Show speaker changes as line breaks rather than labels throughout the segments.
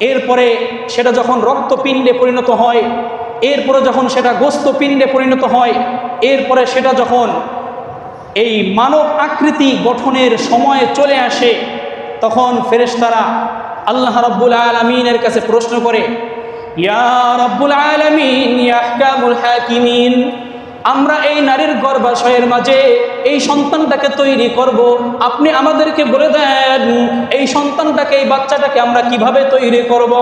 এরপরে সেটা যখন রক্তপিণ্ডে পরিণত হয়, এরপরে যখন সেটা গোস্ত পিণ্ডে পরিণত হয়, এরপরে সেটা যখন এই মানব আকৃতি গঠনের সময় চলে আসে, তখন ফেরেশতারা আল্লাহ রব্বুল আলমিনের কাছে প্রশ্ন করে, ইয়া রব্বুল আলমিন হাকিমিন আমরা এই নারীর গর্ভাশয়ের মাঝে এই সন্তানটাকে তৈরি করব। আপনি আমাদেরকে বলে দেন, এই সন্তানটাকে, এই বাচ্চাটাকে আমরা কীভাবে তৈরি করব।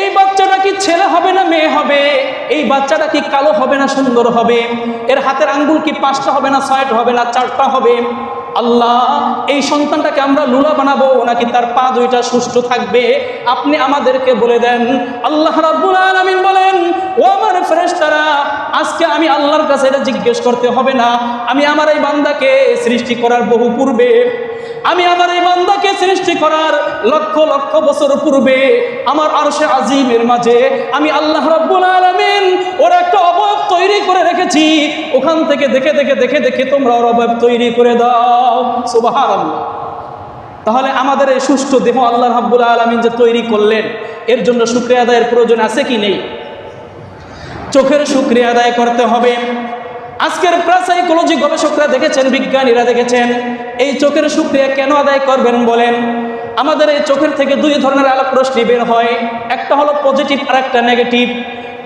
এই বাচ্চাটা কি ছেলে হবে না মেয়ে হবে? এই বাচ্চাটা কি কালো হবে না সুন্দর হবে? এর হাতের আঙ্গুল কি পাঁচটা হবে না ছয়টা হবে না চারটা হবে? আল্লাহ, এই সন্তানটাকে আমরা লুলা বানাবো নাকি তার পা দুইটা সুস্থ থাকবে? আপনি আমাদেরকে বলে দেন, আল্লাহ রাব্বুল আলামিন বলেন ও আমার ফেরেশতারা আজকে আমি আল্লাহর কাছে এটা জিজ্ঞেস করতে হবে না। আমি আমার এই বান্দাকে সৃষ্টি করার বহু পূর্বে, আমি আমার এই বান্দাকে সৃষ্টি করার লক্ষ লক্ষ বছর পূর্বে, আমার আরশে আজিমের মাঝে আমি আল্লাহ রাব্বুল আলামিন ওর একটা অবয়ব তৈরি করে রেখেছি। ওখান থেকে দেখে দেখে দেখে দেখে তোমরা ওর অবয়ব তৈরি করে দাও। সুবহানাল্লাহ। তাহলে আমাদের এই সুষ্ঠু দেহ আল্লাহ রাব্বুল আলামিন যে তৈরি করলেন, এর জন্য শুক্রিয়া আদায়ের প্রয়োজন আছে কি নেই? চোখের শুক্রিয়া আদায় করতে হবে। আজকের প্রাসাইকোলজি গবেষকরা দেখেছেন, বিজ্ঞানীরা দেখেছেন, এই চোখের শুক্রিয়া কেন আদায় করবেন বলেন? আমাদের এই চোখের থেকে দুই ধরনের আলোক রশ্মি বের হয়। একটা হলো পজিটিভ আর একটা নেগেটিভ।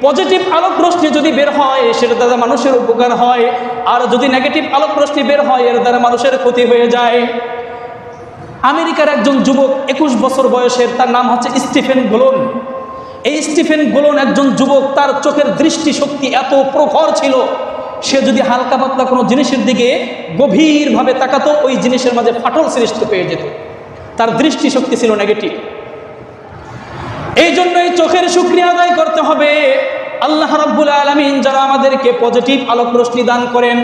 পজিটিভ আলোক রশ্মি যদি বের হয়, সেটা দ্বারা মানুষের উপকার হয়। আর যদি নেগেটিভ আলোক রশ্মি বের হয়, এর দ্বারা মানুষের ক্ষতি হয়ে যায়। আমেরিকার একজন যুবক একুশ বছর বয়সের, তার নাম হচ্ছে স্টিফেন গোলন। এই স্টিফেন গোলন একজন যুবক, তার চোখের দৃষ্টি শক্তি এত প্রখর ছিল, সে যদি হালকা পাতলা কোনো জিনিসের দিকে গভীরভাবে তাকাতো, ওই জিনিসের মাঝে ফাটল সৃষ্টি পেয়ে যেত। তার দৃষ্টি শক্তি ছিল নেগেটিভ এই জন্য এই চোখের শুক্রিয়া আদায় করতে হবে। আল্লাহ রাব্বুল আলমিন যারা আমাদেরকে পজিটিভ আলোক রশ্মি দান করেন